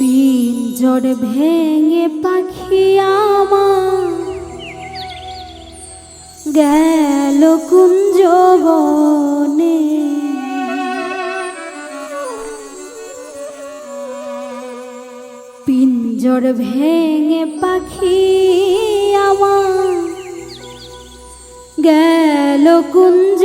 পিঞ্জর ভেঙে পাখি আমার। গেল কুঞ্জ বনে। পিঞ্জর ভেঙে পাখি আমার। গেল কুঞ্জ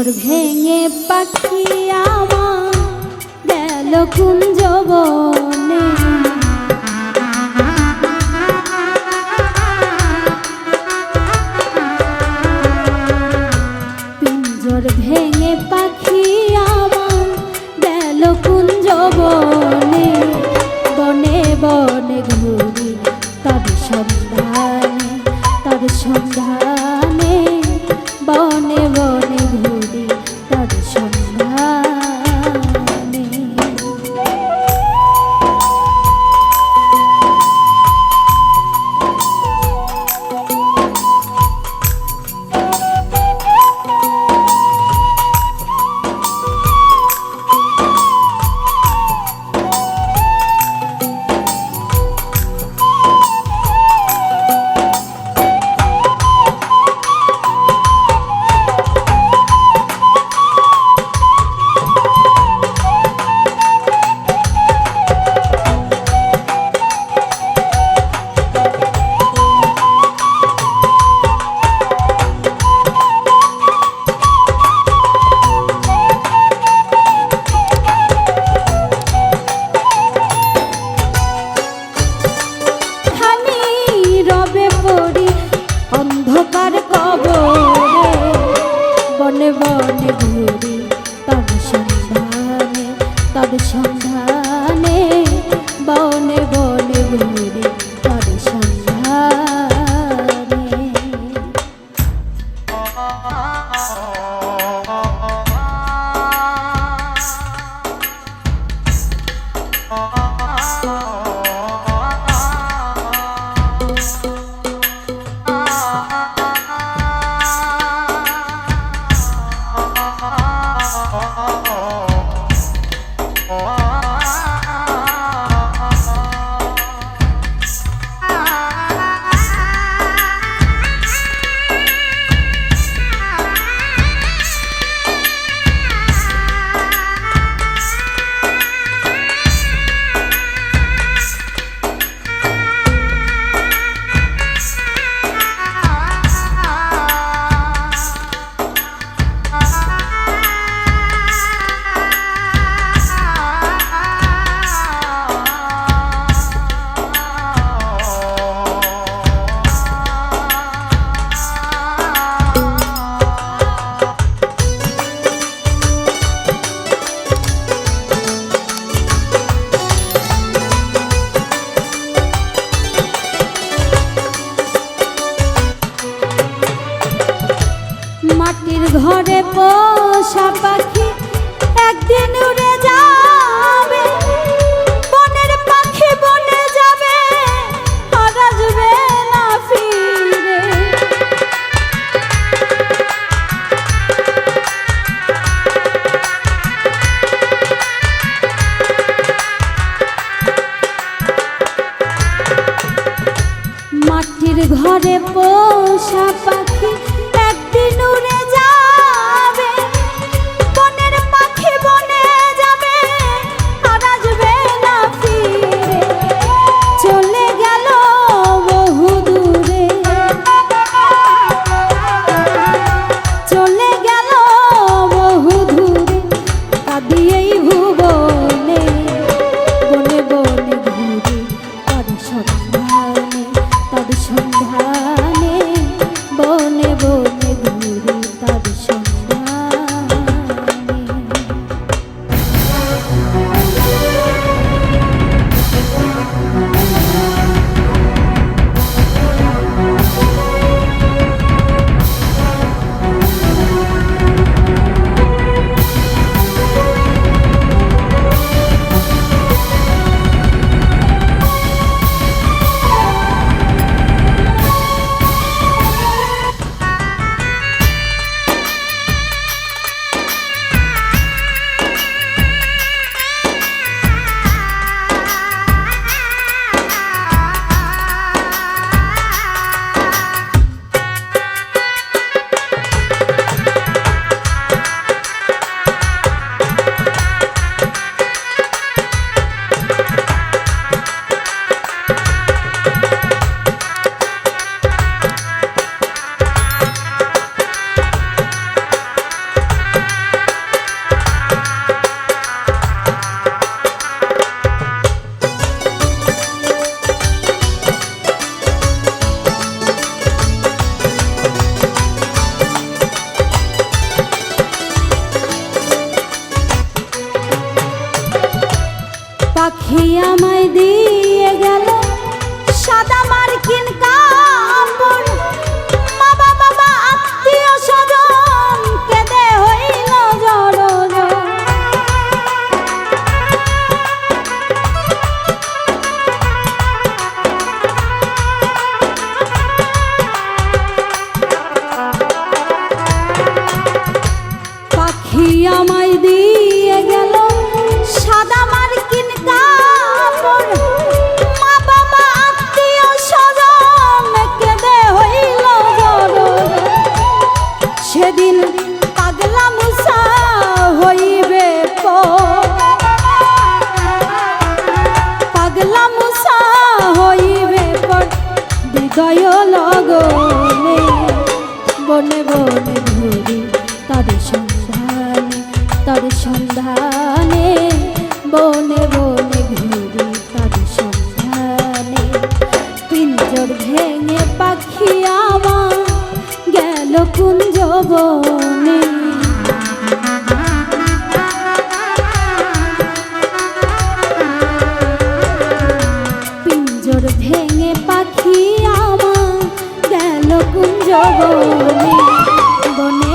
পিঞ্জর ভেঙে পাখি আমার গেল কুঞ্জ ঘরে পোষা পাখি। পাখি আমায় দিয়ে গেল। সাদা মার পাখি আমার গেল কুঞ্জ বনে পিঞ্জর ভেঙে পাখি আমার গেল কুঞ্জ বনে